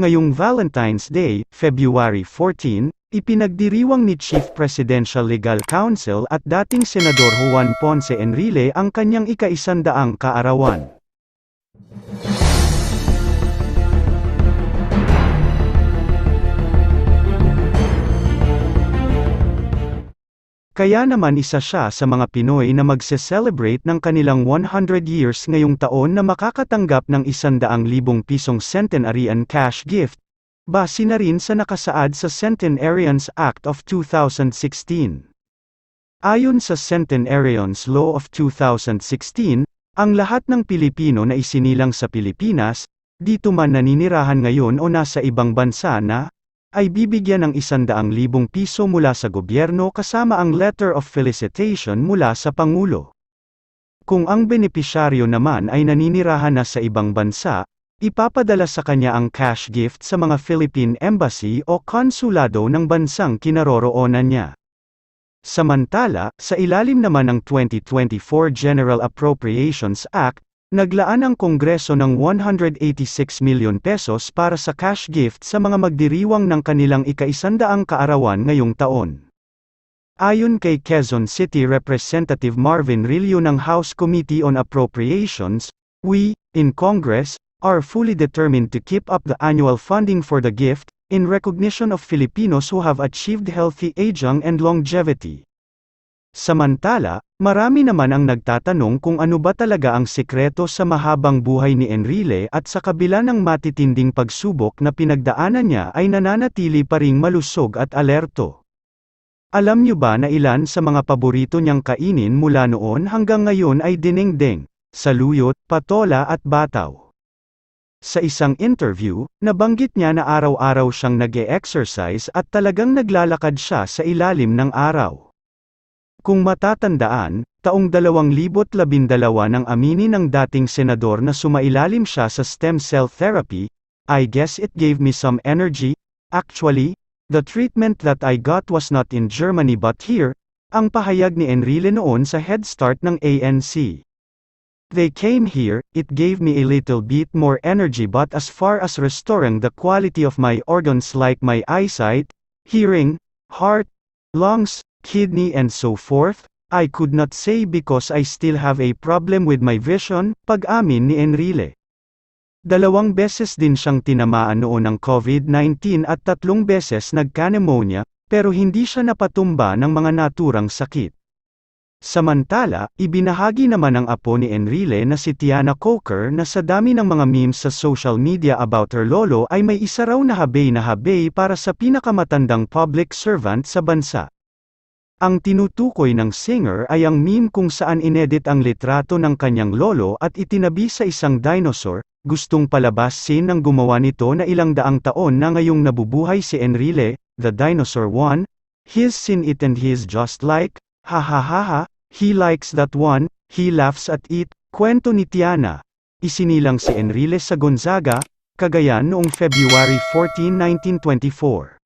Ngayong Valentine's Day, February 14, ipinagdiriwang ni Chief Presidential Legal Counsel at dating Senador Juan Ponce Enrile ang kanyang ikaisandaang kaarawan. Kaya naman isa siya sa mga Pinoy na magse-celebrate ng kanilang 100 years ngayong taon na makakatanggap ng 100,000 pisong centenarian cash gift, base na rin sa nakasaad sa Centenarians Act of 2016. Ayon sa Centenarians Law of 2016, ang lahat ng Pilipino na isinilang sa Pilipinas, dito man naninirahan ngayon o nasa ibang bansa na, ay bibigyan ng 100,000 piso mula sa gobyerno kasama ang letter of felicitation mula sa Pangulo. Kung ang benepisyaryo naman ay naninirahan na sa ibang bansa, ipapadala sa kanya ang cash gift sa mga Philippine Embassy o konsulado ng bansang kinaroroonan niya. Samantala, sa ilalim naman ng 2024 General Appropriations Act, Naglaan ang Kongreso ng 186 milyon pesos para sa cash gift sa mga magdiriwang ng kanilang ikaisandaang kaarawan ngayong taon. Ayon kay Quezon City Representative Marvin Rillo ng House Committee on Appropriations, we, in Congress, are fully determined to keep up the annual funding for the gift, in recognition of Filipinos who have achieved healthy aging and longevity. Samantala, marami naman ang nagtatanong kung ano ba talaga ang sekreto sa mahabang buhay ni Enrile at sa kabila ng matitinding pagsubok na pinagdaanan niya ay nananatili pa ring malusog at alerto. Alam niyo ba na ilan sa mga paborito niyang kainin mula noon hanggang ngayon ay dinengdeng, saluyot, patola at bataw? Sa isang interview, nabanggit niya na araw-araw siyang nag-e-exercise at talagang naglalakad siya sa ilalim ng araw. Kung matatandaan, taong 2012 nang aminin ng dating senador na sumailalim siya sa stem cell therapy, I guess it gave me some energy, actually, the treatment that I got was not in Germany but here, ang pahayag ni Enrile noon sa Head Start ng ANC. They came here, it gave me a little bit more energy but as far as restoring the quality of my organs like my eyesight, hearing, heart, lungs, kidney and so forth, I could not say because I still have a problem with my vision, pag-amin ni Enrile. Dalawang beses din siyang tinamaan noon ng COVID-19 at tatlong beses nagka-pneumonia, pero hindi siya napatumba ng mga naturang sakit. Samantala, ibinahagi naman ng apo ni Enrile na si Tiana Coker na sa dami ng mga memes sa social media about her lolo ay may isa raw na habay na habay para sa pinakamatandang public servant sa bansa. Ang tinutukoy ng singer ay ang meme kung saan inedit ang litrato ng kanyang lolo at itinabi sa isang dinosaur, gustong palabas scene ng gumawa nito na ilang daang taon na ngayong nabubuhay si Enrile, the dinosaur one, he's seen it and he's just like, ha ha ha ha, he likes that one, he laughs at it, kwento ni Tiana. Isinilang si Enrile sa Gonzaga, Cagayan noong February 14, 1924.